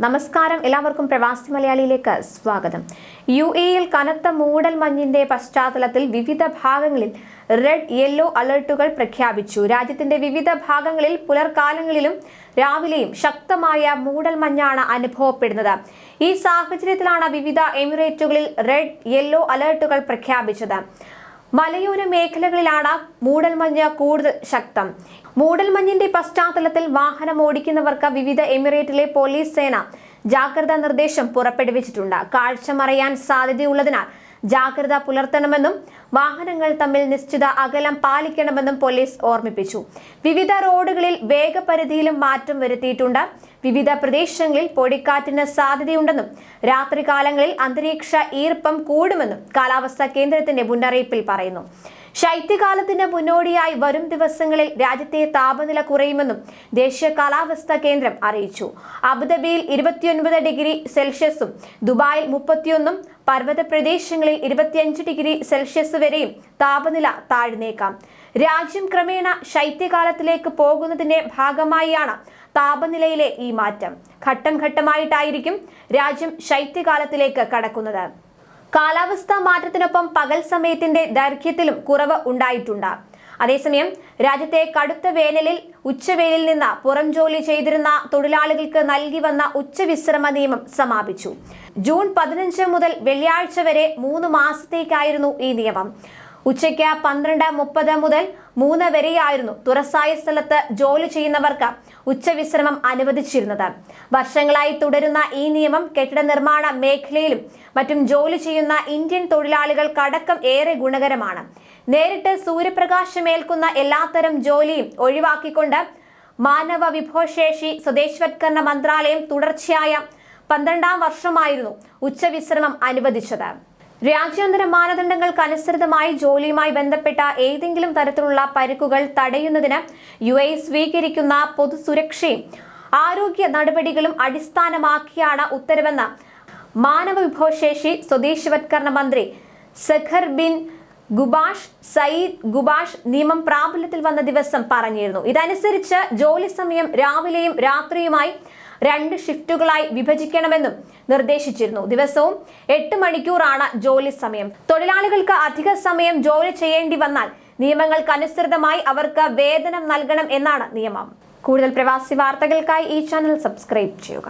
നമസ്കാരം. എല്ലാവർക്കും പ്രവാസി മലയാളിയിലേക്ക് സ്വാഗതം. യു എയിൽ കനത്ത മൂടൽ മഞ്ഞിന്റെ പശ്ചാത്തലത്തിൽ വിവിധ ഭാഗങ്ങളിൽ റെഡ് യെല്ലോ അലർട്ടുകൾ പ്രഖ്യാപിച്ചു. രാജ്യത്തിന്റെ വിവിധ ഭാഗങ്ങളിൽ പുലർക്കാലങ്ങളിലും രാവിലെയും ശക്തമായ മൂടൽ മഞ്ഞാണ് അനുഭവപ്പെടുന്നത്. ഈ സാഹചര്യത്തിലാണ് വിവിധ എമിറേറ്റുകളിൽ റെഡ് യെല്ലോ അലർട്ടുകൾ പ്രഖ്യാപിച്ചത്. മലയോര മേഖലകളിലാണ് മൂടൽമഞ്ഞ് കൂടുതൽ ശക്തം. മൂടൽമഞ്ഞിന്റെ പശ്ചാത്തലത്തിൽ വാഹനം ഓടിക്കുന്നവർക്ക് വിവിധ എമിറേറ്റിലെ പോലീസ് സേന ജാഗ്രതാ നിർദ്ദേശം പുറപ്പെടുവിച്ചിട്ടുണ്ട്. കാഴ്ച മറയാൻ സാധ്യതയുള്ളതിനാൽ ജാഗ്രത പുലർത്തണമെന്നും വാഹനങ്ങൾ തമ്മിൽ നിശ്ചിത അകലം പാലിക്കണമെന്നും പോലീസ് ഓർമ്മിപ്പിച്ചു. വിവിധ റോഡുകളിൽ വേഗപരിധിയിലും മാറ്റം വരുത്തിയിട്ടുണ്ട്. വിവിധ പ്രദേശങ്ങളിൽ പൊടിക്കാറ്റിന് സാധ്യതയുണ്ടെന്നും രാത്രികാലങ്ങളിൽ അന്തരീക്ഷ ഈർപ്പം കൂടുമെന്നും കാലാവസ്ഥാ കേന്ദ്രത്തിന്റെ മുന്നറിയിപ്പിൽ പറയുന്നു. ശൈത്യകാലത്തിന് മുന്നോടിയായി വരും ദിവസങ്ങളിൽ രാജ്യത്തെ താപനില കുറയുമെന്നും ദേശീയ കാലാവസ്ഥാ കേന്ദ്രം അറിയിച്ചു. അബുദാബിയിൽ ഇരുപത്തിയൊൻപത് ഡിഗ്രി സെൽഷ്യസും ദുബായിൽ മുപ്പത്തിയൊന്നും പർവത പ്രദേശങ്ങളിൽ ഇരുപത്തിയഞ്ച് ഡിഗ്രി സെൽഷ്യസ് വരെയും താപനില താഴ്ന്നേക്കാം. രാജ്യം ക്രമേണ ശൈത്യകാലത്തിലേക്ക് പോകുന്നതിന്റെ ഭാഗമായാണ് താപനിലയിലെ ഈ മാറ്റം. ഘട്ടം ഘട്ടമായിട്ടായിരിക്കും രാജ്യം ശൈത്യകാലത്തിലേക്ക് കടക്കുന്നത്. കാലാവസ്ഥാ മാറ്റത്തിനൊപ്പം പകൽ സമയത്തിന്റെ ദൈർഘ്യത്തിലും കുറവ് ഉണ്ടായിട്ടുണ്ട്. അതേസമയം രാജ്യത്തെ കടുത്ത വേനലിൽ ഉച്ചവേലിൽ നിന്ന് പുറം ജോലി ചെയ്തിരുന്ന തൊഴിലാളികൾക്ക് നൽകി വന്ന ഉച്ചവിശ്രമ നിയമം സമാപിച്ചു. ജൂൺ പതിനഞ്ച് മുതൽ വെള്ളിയാഴ്ച വരെ മൂന്ന് മാസത്തേക്കായിരുന്നു ഈ നിയമം. ഉച്ചയ്ക്ക് പന്ത്രണ്ട് മുപ്പത് മുതൽ മൂന്ന് വരെയായിരുന്നു തുറസായ സ്ഥലത്ത് ജോലി ചെയ്യുന്നവർക്ക് ഉച്ചവിശ്രമം അനുവദിച്ചിരുന്നത്. വർഷങ്ങളായി തുടരുന്ന ഈ നിയമം കെട്ടിട നിർമ്മാണ മേഖലയിലും മറ്റും ജോലി ചെയ്യുന്ന ഇന്ത്യൻ തൊഴിലാളികൾക്കടക്കം ഏറെ ഗുണകരമാണ്. നേരിട്ട് സൂര്യപ്രകാശമേൽക്കുന്ന എല്ലാത്തരം ജോലിയും ഒഴിവാക്കിക്കൊണ്ട് മാനവ വിഭവശേഷി സ്വദേശവത്കരണ മന്ത്രാലയം തുടർച്ചയായ പന്ത്രണ്ടാം വർഷമായിരുന്നു ഉച്ചവിശ്രമം അനുവദിച്ചത്. രാജ്യാന്തര മാനദണ്ഡങ്ങൾക്ക് അനുസൃതമായി ജോലിയുമായി ബന്ധപ്പെട്ട ഏതെങ്കിലും തരത്തിലുള്ള പരിക്കുകൾ തടയുന്നതിന് യു എ സ്വീകരിക്കുന്ന പൊതുസുരക്ഷയും ആരോഗ്യ നടപടികളും അടിസ്ഥാനമാക്കിയാണ് ഉത്തരവെന്ന് മാനവ വിഭവശേഷി സ്വദേശവത്കരണ മന്ത്രി Saqr bin Ghobash Saeed Ghobash നിയമം പ്രാബല്യത്തിൽ വന്ന ദിവസം പറഞ്ഞിരുന്നു. ഇതനുസരിച്ച് ജോലി സമയം രാവിലെയും രാത്രിയുമായി രണ്ട് ഷിഫ്റ്റുകളായി വിഭജിക്കണമെന്നും നിർദ്ദേശിച്ചിരുന്നു. ദിവസവും എട്ട് മണിക്കൂറാണ് ജോലി സമയം. തൊഴിലാളികൾക്ക് അധിക സമയം ജോലി ചെയ്യേണ്ടി വന്നാൽ നിയമങ്ങൾക്കനുസൃതമായി അവർക്ക് വേതനം നൽകണം എന്നാണ് നിയമം. കൂടുതൽ പ്രവാസി വാർത്തകൾക്കായി ഈ ചാനൽ സബ്സ്ക്രൈബ് ചെയ്യുക.